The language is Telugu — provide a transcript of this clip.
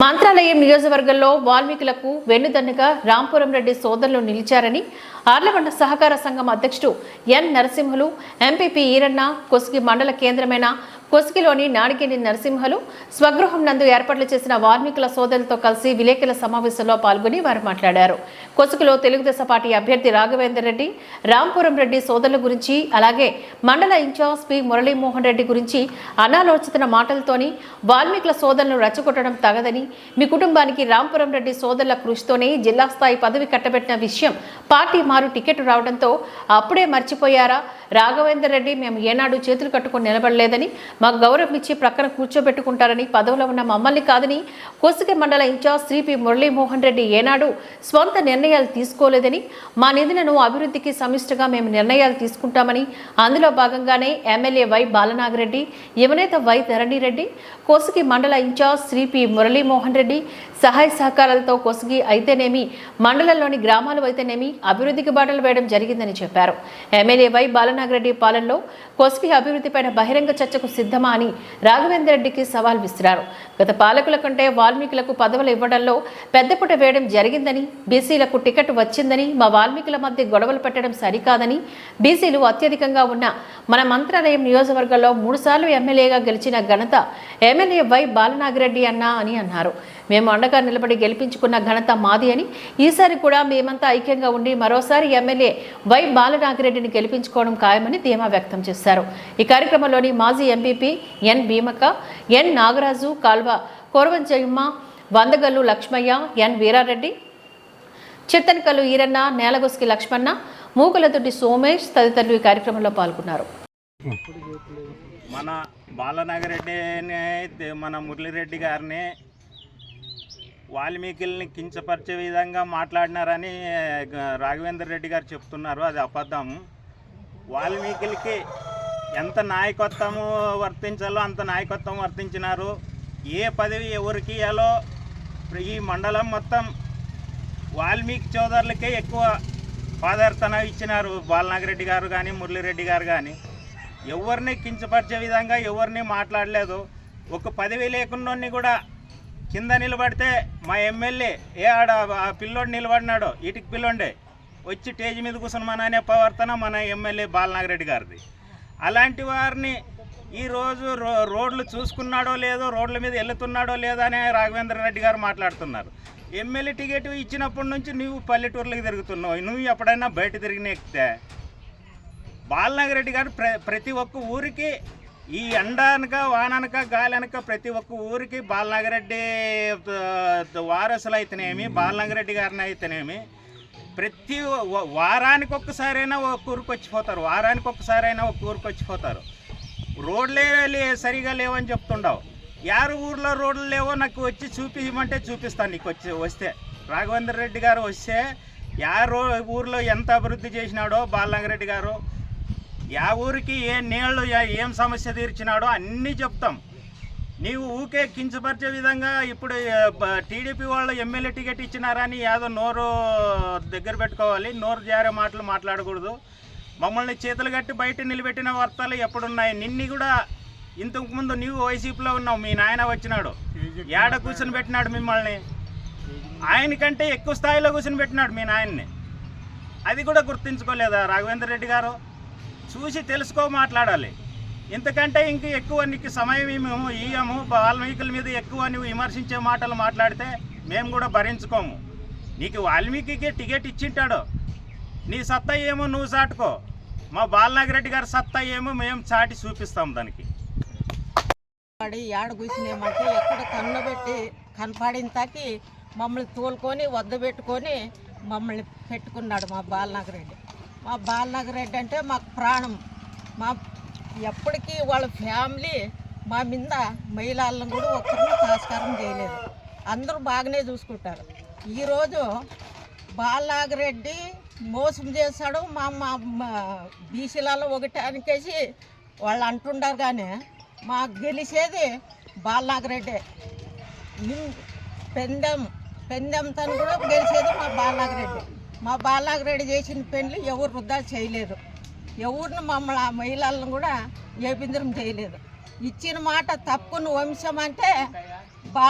మంత్రాలయం నియోజకవర్గంలో వాల్మీకులకు వెన్నుదన్నుగా రాంపురం రెడ్డి సోదరులు నిలిచారని ఆర్లగొండ సహకార సంఘం అధ్యక్షుడు N Narasimhulu M P P Eeranna Kosigi మండల కేంద్రమైన కొసిగిలోని నాడిగిరి నరసింహలు స్వగృహం నందు ఏర్పాట్లు చేసిన వాల్మీకుల సోదరులతో కలిసి విలేకరుల సమావేశంలో పాల్గొని వారు మాట్లాడారు. కొసుకులో తెలుగుదేశం పార్టీ అభ్యర్థి రాఘవేందర్ రెడ్డి రాంపురం రెడ్డి సోదరుల గురించి అలాగే మండల ఇన్ఛార్జ్ పి మురళీమోహన్ రెడ్డి గురించి అనాలోచిత మాటలతోని వాల్మీకుల సోదరులను రెచ్చగొట్టడం తగదని మీ కుటుంబానికి రాంపురం రెడ్డి సోదరుల కృషితోనే జిల్లా స్థాయి పదవి కట్టబెట్టిన విషయం పార్టీ మారు టికెట్ రావడంతో అప్పుడే మర్చిపోయారా? రాఘవేందర్ రెడ్డి మేము ఏనాడు చేతులు కట్టుకుని నిలబడలేదని మాకు గౌరవం ఇచ్చి ప్రక్కన కూర్చోబెట్టుకుంటారని పదవిలో ఉన్న మమ్మల్ని కాదని కోసిక మండల ఇన్ఛార్జ్ శ్రీపి మురళీమోహన్ రెడ్డి ఏనాడు స్వంత నిర్ణయాలు తీసుకోలేదని మా నిధులను అభివృద్ధికి సమిష్టిగా మేము నిర్ణయాలు తీసుకుంటామని అందులో భాగంగానే ఎమ్మెల్యే వై బాలనాగరెడ్డి యువనేత వై ధరణిరెడ్డి కోసుకి మండల ఇన్ఛార్జ్ శ్రీపి మురళీమోహన్ రెడ్డి సహాయ సహకారాలతో కోసిగి అయితేనేమి మండలంలోని గ్రామాలు అయితేనేమి అభివృద్ధికి బాటలు వేయడం జరిగిందని చెప్పారు. ఎమ్మెల్యే వై బాలనాగరెడ్డి పాలనలో కొసిగి అభివృద్ధిపైన బహిరంగ చర్చకు సిద్ధమా అని రాఘవేంద్ర రెడ్డికి సవాల్ విసిరారు. గత పాలకుల కంటే వాల్మీకులకు పదవులు ఇవ్వడంలో పెద్దపుట వేయడం జరిగిందని బీసీలకు టికెట్ వచ్చిందని మా వాల్మీకుల మధ్య గొడవలు పెట్టడం సరికాదని బీసీలు అత్యధికంగా ఉన్న మన మంత్రాలయం నియోజకవర్గంలో మూడుసార్లు ఎమ్మెల్యేగా గెలిచిన ఘనత ఎమ్మెల్యే వై బాలనాగిరెడ్డి అన్నా అని అన్నారు. మేము అండగా నిలబడి గెలిపించుకున్న ఘనత మాది అని ఈసారి కూడా మేమంతా ఐక్యంగా ఉండి మరోసారి ఎమ్మెల్యే వై బాలనాగిరెడ్డిని గెలిపించుకోవడం ఖాయమని ధీమా వ్యక్తం చేశారు. ఈ కార్యక్రమంలోని మాజీ M P P N Bheemakka N Nagaraju Kalva Koravanjayamma Vandagallu Lakshmaiah N Veerareddy Chittanakallu Eeranna Nelagoski Lakshmana Mookalathoti Somesh తదితరులు ఈ కార్యక్రమంలో పాల్గొన్నారు. మన బాలనాగరెడ్డిని మన మురళిరెడ్డి గారిని వాల్మీకిల్ని కించపరిచే విధంగా మాట్లాడినారని రాఘవేందర్ రాఘవేంద్ర రెడ్డి గారు చెప్తున్నారు. అది అబద్ధం. వాల్మీకిలకి ఎంత నాయకత్వము వర్తించాలో అంత నాయకత్వం వర్తించినారు. ఏ పదవి ఎవరికి ఇవ్వాలో ఈ మండలం మొత్తం వాల్మీకి చోదరులకే ఎక్కువ ప్రాధాన్యత ఇచ్చినారు బాలనాగిరెడ్డి గారు కానీ మురళిరెడ్డి గారు కానీ ఎవరిని కించపరిచే విధంగా ఎవరిని మాట్లాడలేదు. ఒక పదవి లేకుండా కూడా కింద నిలబడితే మా ఎమ్మెల్యే ఏ ఆడ ఆ పిల్లోడు నిలబడినాడో ఇటుకి పిల్లోండే వచ్చి స్టేజ్ మీద కూర్చొని మన అనే ప్రవర్తన మన ఎమ్మెల్యే బాలనాగరెడ్డి గారిది. అలాంటి వారిని ఈరోజు రో రోడ్లు చూసుకున్నాడో లేదో రోడ్ల మీద వెళ్తున్నాడో లేదో అని రాఘవేంద్ర రెడ్డి గారు మాట్లాడుతున్నారు. ఎమ్మెల్యే టికెట్ ఇచ్చినప్పటి నుంచి నువ్వు పల్లెటూర్లకు తిరుగుతున్నావు నువ్వు ఎప్పుడైనా బయట తిరిగిన ఎక్కితే బాలనాగరెడ్డి గారు ప్ర ప్రతి ఒక్క ఊరికి ఈ ఎండ అనక వాన అనక గాలి అనక ప్రతి ఒక్క ఊరికి బాలనాగిరెడ్డి వారసులు అయితేనేమి బాలనాగిరెడ్డి గారిని అయితేనేమి ప్రతి వారానికి ఒక్కసారైనా ఒక ఊరికి వచ్చిపోతారు. వారానికి ఒక్కసారైనా ఒక ఊరికి వచ్చిపోతారు. రోడ్లే లే- సరిగా లేవని చెప్తుండవు. యారు ఊర్లో రోడ్లు లేవో నాకు వచ్చి చూపించమంటే చూపిస్తాను నీకు వచ్చి వస్తే. రాఘవేంద్ర రెడ్డి గారు వస్తే యా రో ఊర్లో ఎంత అభివృద్ధి చేసినాడో బాలనాగిరెడ్డి గారు యా ఊరికి ఏ నీళ్ళు ఏం సమస్య తీర్చినాడో అన్నీ చెప్తాం. నీవు ఊకే కించపరిచే విధంగా ఇప్పుడు టీడీపీ వాళ్ళు ఎమ్మెల్యే టికెట్ ఇచ్చినారని ఏదో నోరు దగ్గర పెట్టుకోవాలి నోరు జారే మాటలు మాట్లాడకూడదు. మమ్మల్ని చేతులు కట్టి బయట నిలబెట్టిన వార్తలు ఎప్పుడున్నాయి? నిన్ని కూడా ఇంతకుముందు నీవు వైసీపీలో ఉన్నావు మీ నాయన వచ్చినాడు. ఏడ కూర్చొని పెట్టినాడు మిమ్మల్ని? ఆయనకంటే ఎక్కువ స్థాయిలో కూర్చొని పెట్టినాడు మీ నాయన్ని. అది కూడా గుర్తించుకోలేదా రాఘవేంద్ర రెడ్డి గారు? చూసి తెలుసుకో మాట్లాడాలి. ఇంతకంటే ఇంక ఎక్కువ నీకు సమయం మేము ఇయ్యము వాల్మీకుల మీద ఎక్కువ నువ్వు విమర్శించే మాటలు మాట్లాడితే మేము కూడా భరించుకోము. నీకు వాల్మీకి టికెట్ ఇచ్చింటాడు. నీ సత్తా ఏమో నువ్వు చాటుకో. మా బాలనాగిరెడ్డి గారి సత్తా ఏమో మేము చాటి చూపిస్తాం దానికి. పడి ఏడ కూర్చునేమంటే ఎక్కడ కన్నబెట్టి కనపడిన తాకి మమ్మల్ని తోలుకొని వద్ద పెట్టుకొని మమ్మల్ని పెట్టుకున్నాడు మా బాలనాగిరెడ్డి. మా బాలనాగరెడ్డి అంటే మాకు ప్రాణం. మా ఎప్పటికీ వాళ్ళ ఫ్యామిలీ మా మీద మహిళలను కూడా ఒక్కరిని తిరస్కారం చేయలేదు. అందరూ బాగానే చూసుకుంటారు. ఈరోజు బాలనాగరెడ్డి మోసం చేశాడు. మా మా మా బీసీలలో ఒకటానికేసి వాళ్ళు అంటుండారు కానీ మా గెలిచేది బాలనాగరెడ్డే పెందెం పెందెంతో కూడా గెలిచేది మా బాలనాగరెడ్డి మా బాలనాగరెడ్డి చేసిన పెళ్ళి ఎవరు వృద్ధా చేయలేదు. ఎవరిని మమ్మల్ని ఆ మహిళలను కూడా ఏ చేయలేదు. ఇచ్చిన మాట తప్పును వంశం అంటే బాల